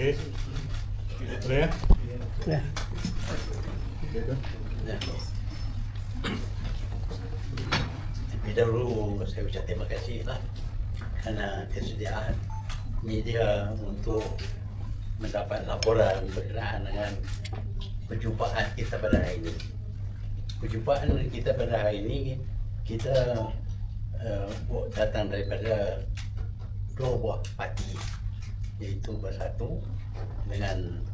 Ya? Ya. Terlebih dahulu saya ucap terima kasih lah kerana kesediaan media untuk mendapat laporan berkenaan dengan perjumpaan kita pada hari ini. Perjumpaan kita pada hari ini kita uh, datang daripada dua buah parti iaitu Bersatu dengan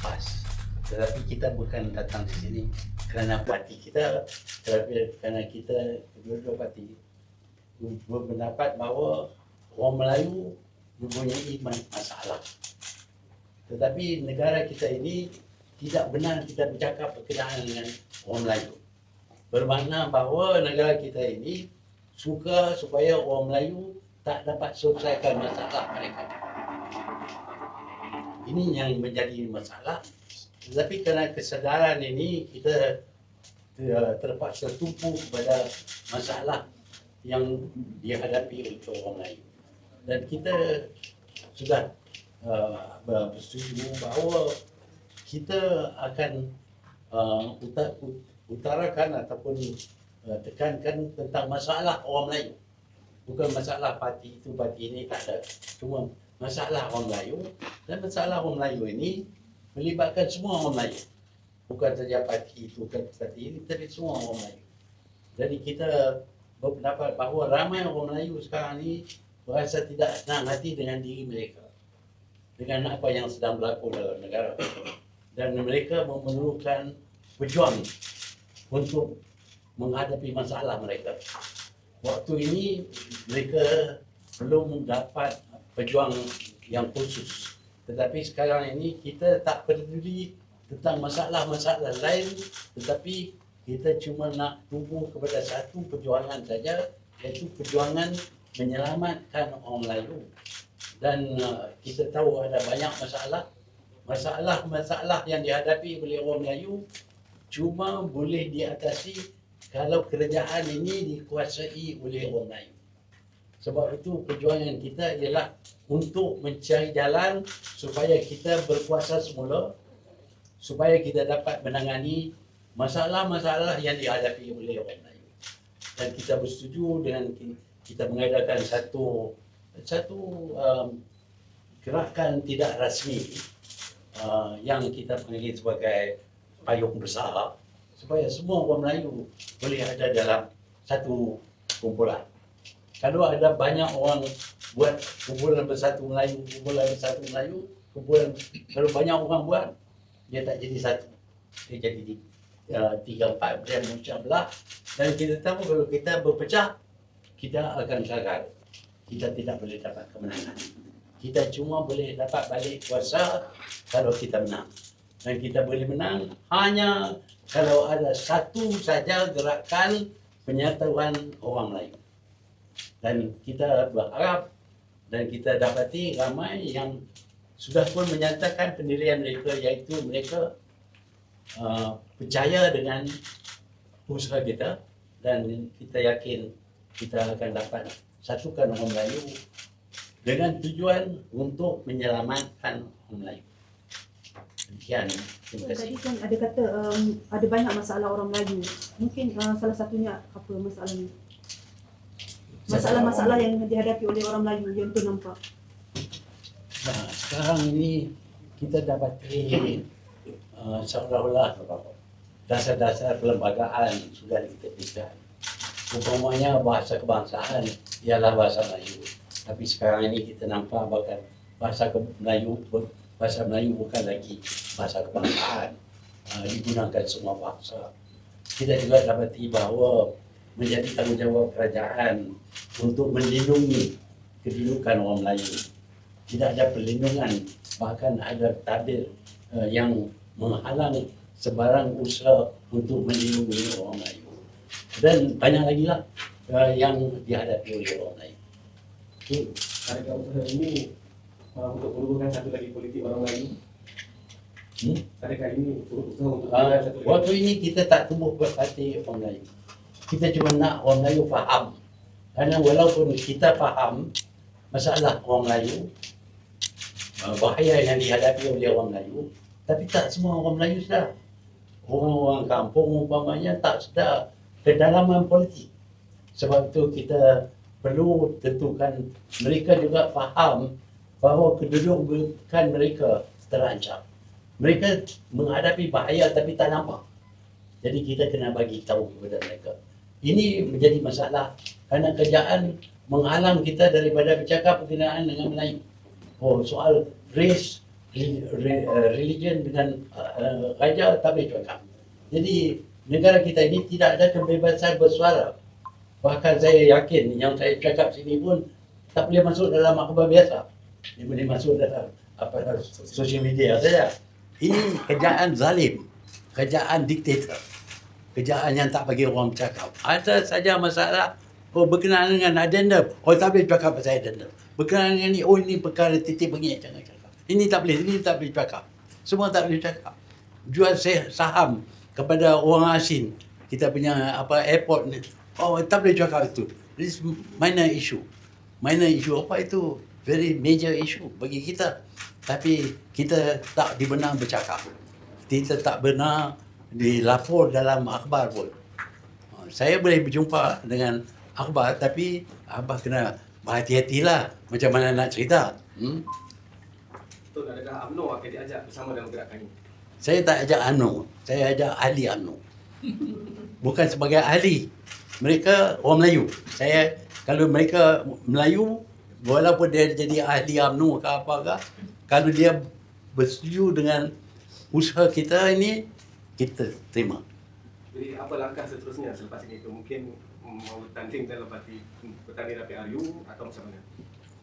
PAS. Tetapi kita bukan datang di sini kerana parti kita tetapi kerana kita kedua-dua parti berpendapat bahawa orang Melayu mempunyai ma- masalah. Tetapi negara kita ini tidak benar kita bercakap berkenaan dengan orang Melayu. Bermakna bahawa negara kita ini suka supaya orang Melayu tak dapat selesaikan masalah mereka. Ini yang menjadi masalah. Tetapi kerana kesedaran ini kita ter- terpaksa tumpu kepada masalah yang dihadapi oleh orang Melayu. Dan kita sudah uh, bersetuju bahawa kita akan uh, uta- ut- utarakan ataupun uh, tekankan tentang masalah orang Melayu. Bukan masalah parti itu, parti ini tak ada. Cuma masalah orang Melayu dan masalah orang Melayu ini melibatkan semua orang Melayu. Bukan saja parti itu, bukan parti ini, tapi semua orang Melayu. Jadi kita berpendapat bahawa ramai orang Melayu sekarang ini berasa tidak senang hati dengan diri mereka. Dengan apa yang sedang berlaku dalam negara. Dan mereka memerlukan pejuang untuk menghadapi masalah mereka. Waktu ini mereka belum dapat pejuang yang khusus. Tetapi sekarang ini kita tak peduli tentang masalah-masalah lain tetapi kita cuma nak tumpu kepada satu perjuangan saja iaitu perjuangan menyelamatkan orang Melayu. Dan uh, kita tahu ada banyak masalah. Masalah-masalah yang dihadapi oleh orang Melayu cuma boleh diatasi kalau kerajaan ini dikuasai oleh orang Melayu. Sebab itu perjuangan kita ialah untuk mencari jalan supaya kita berkuasa semula supaya kita dapat menangani masalah-masalah yang dihadapi oleh orang Melayu. Dan kita bersetuju dengan ki- kita mengadakan satu satu um, gerakan tidak rasmi uh, yang kita panggil sebagai payung besar supaya semua orang Melayu boleh ada dalam satu kumpulan. Kalau ada banyak orang buat kumpulan bersatu Melayu, kumpulan bersatu Melayu, kumpulan kalau banyak orang buat dia tak jadi satu. Dia jadi di- uh, tiga empat dan macam belah dan kita tahu kalau kita berpecah kita akan gagal. Kita tidak boleh dapat kemenangan. Kita cuma boleh dapat balik kuasa kalau kita menang. Dan kita boleh menang hanya kalau ada satu saja gerakan penyatuan orang Melayu. Dan kita berharap dan kita dapati ramai yang sudah pun menyatakan pendirian mereka iaitu mereka uh, percaya dengan usaha kita dan kita yakin kita akan dapat satukan orang Melayu dengan tujuan untuk menyelamatkan orang Melayu. Demikian. Terima kasih. Tadi kan ada kata um, ada banyak masalah orang Melayu. Mungkin uh, salah satunya apa masalahnya? Masalah-masalah yang dihadapi oleh orang Melayu yang tu nampak. Nah, sekarang ini kita dapati uh, seolah-olah dasar-dasar perlembagaan sudah diketikkan. Umpamanya bahasa kebangsaan ialah bahasa Melayu. Tapi sekarang ini kita nampak bahkan bahasa Melayu bahasa Melayu bukan lagi bahasa kebangsaan. Uh, digunakan semua bahasa. Kita juga dapati bahawa menjadi tanggungjawab kerajaan untuk melindungi kedudukan orang Melayu tidak ada perlindungan bahkan ada tabir uh, yang menghalang sebarang usaha untuk melindungi orang Melayu dan banyak lagi lah uh, yang dihadapi oleh orang Melayu. Okey, adakah usaha ini uh, untuk menubuhkan satu lagi politik orang Melayu? Hmm? Adakah ini usaha untuk Uh, waktu ini kita tak tumbuh berhati orang Melayu. Kita cuma nak orang Melayu faham. Kerana walaupun kita faham masalah orang Melayu, uh, bahaya yang dihadapi oleh orang Melayu. Tapi tak semua orang Melayu sedar. Orang-orang kampung umpamanya tak sedar kedalaman politik. Sebab itu kita perlu tentukan mereka juga faham bahawa kedudukan mereka terancam. Mereka menghadapi bahaya tapi tak nampak. Jadi kita kena bagi tahu kepada mereka. Ini menjadi masalah kerana kerjaan menghalang kita daripada bercakap berkenaan dengan Melayu. Oh, soal race, uh, religion dengan uh, raja tak boleh cakap. Jadi negara kita ini tidak ada kebebasan bersuara. Bahkan saya yakin yang saya cakap sini pun tak boleh masuk dalam akhbar biasa. Dia boleh masuk dalam apa sosial media saja. Ini kerjaan zalim, kerjaan diktator, kerjaan yang tak bagi orang bercakap. Ada saja masalah oh, berkenaan dengan adenda, oh tak boleh cakap pasal adenda. Berkenaan dengan ni, oh ini perkara titik bengik, jangan cakap. Ini tak boleh, ini tak boleh cakap. Semua tak boleh cakap. Jual saham kepada orang asing, kita punya apa airport ni, oh tak boleh cakap itu. This minor issue. Minor issue apa itu? Very major issue bagi kita. Tapi kita tak dibenang bercakap. Kita tak benar dilapor dalam akhbar pun. Saya boleh berjumpa dengan akhbar tapi abah kena berhati-hatilah macam mana nak cerita. Hmm? Betul, adakah UMNO akan diajak bersama dalam gerakan ini? Saya tak ajak UMNO. Saya ajak ahli UMNO. Bukan sebagai ahli. Mereka orang Melayu. Saya kalau mereka Melayu walaupun dia jadi ahli UMNO ke apa ke kalau dia bersetuju dengan usaha kita ini kita terima. Jadi apa langkah seterusnya selepas ini? Itu mungkin mau tanding dalam parti petani rapi RU atau macam mana?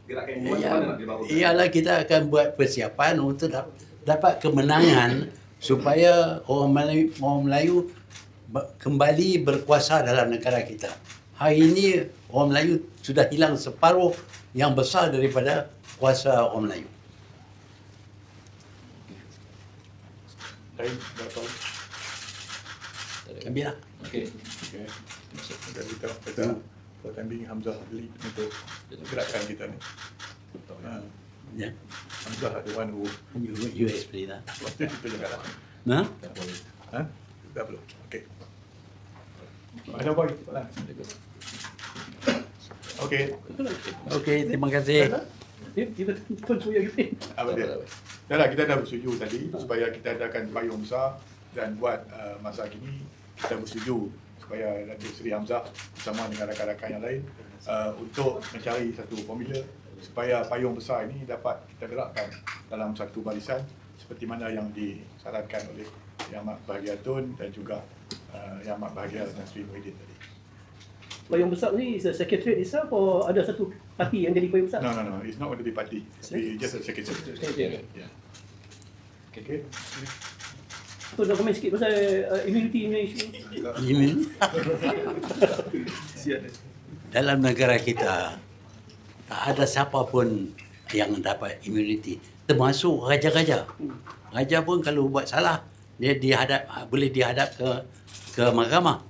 Gerakan ini macam mana nak dibawa? Ialah kita akan buat persiapan untuk dap- dapat kemenangan supaya orang Melayu, orang Melayu kembali berkuasa dalam negara kita. Hari ini orang Melayu sudah hilang separuh yang besar daripada kuasa orang Melayu. Lain, Ambil lah. Okay. Dan kita kata for time being Hamzah lead untuk gerakan kita ni. Ha. Ya. Hamzah the one who You, you explain lah. itu juga lah. Nah? Ha? Dah belum. Okey. Ada boy. Okey. Okey, terima kasih. Apa dia? Dah lah, kita dah bersetuju tadi supaya kita adakan payung besar dan buat uh, masa kini kita bersetuju supaya Datuk Seri Hamzah bersama dengan rakan-rakan yang lain uh, untuk mencari satu formula supaya payung besar ini dapat kita gerakkan dalam satu barisan seperti mana yang disarankan oleh Yang Mak Bahagia Tun dan juga uh, Yang Mak Bahagia Nasri Muhyiddin tadi. Payung besar ni is a secretariat itself or ada satu parti yang jadi payung besar? No, no, no. It's not going to be party. It's just a secretary. Yeah. Okay. Tu nak komen sikit pasal uh, immunity punya isu. Ini dalam negara kita tak ada siapa pun yang dapat immunity termasuk raja-raja. Raja pun kalau buat salah dia dihadap boleh dihadap ke ke mahkamah.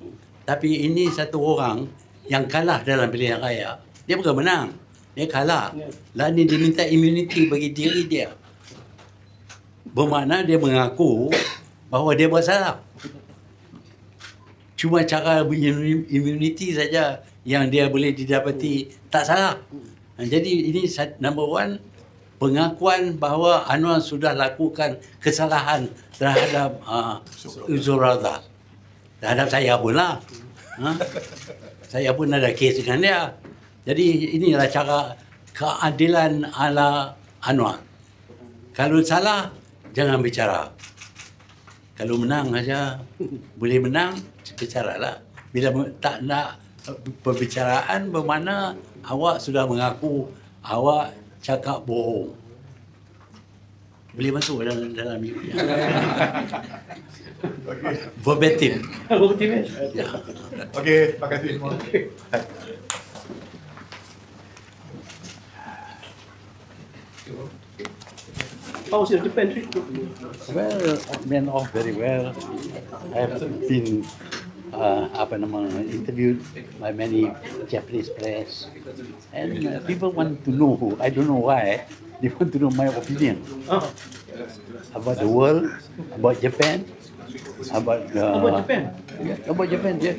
Tapi ini satu orang yang kalah dalam pilihan raya. Dia bukan menang. Dia kalah. Lah ni dia minta immunity bagi diri dia. Bermakna dia mengaku bahawa dia buat salah. Cuma cara immunity saja yang dia boleh didapati tak salah. Ha, Jadi ini number one pengakuan bahawa Anwar sudah lakukan kesalahan terhadap uh, Uzur Raza. Terhadap saya pun lah. Ha? Saya pun ada kes dengan dia. Jadi inilah cara keadilan ala Anwar. Kalau salah, jangan bicara. Kalau menang saja, boleh menang, bicaralah. Bila me- tak nak perbicaraan bermakna awak sudah mengaku awak cakap bohong. Boleh masuk dalam dalam itu. Ya. Okay. Verbatim. Ya. Okay, terima kasih semua. How's your Japan trip? Well, went off very well. I have been uh, apa nama interviewed by many Japanese press, and uh, people want to know who. I don't know why. They want to know my opinion Ah, about the world, about Japan, about uh, about Japan. Yeah, about Japan. Yeah.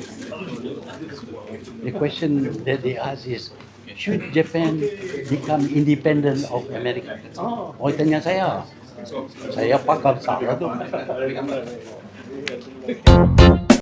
The question that they ask is, should Japan become independent of America? Oh. Oh, tanya saya. Saya pakar salah tu.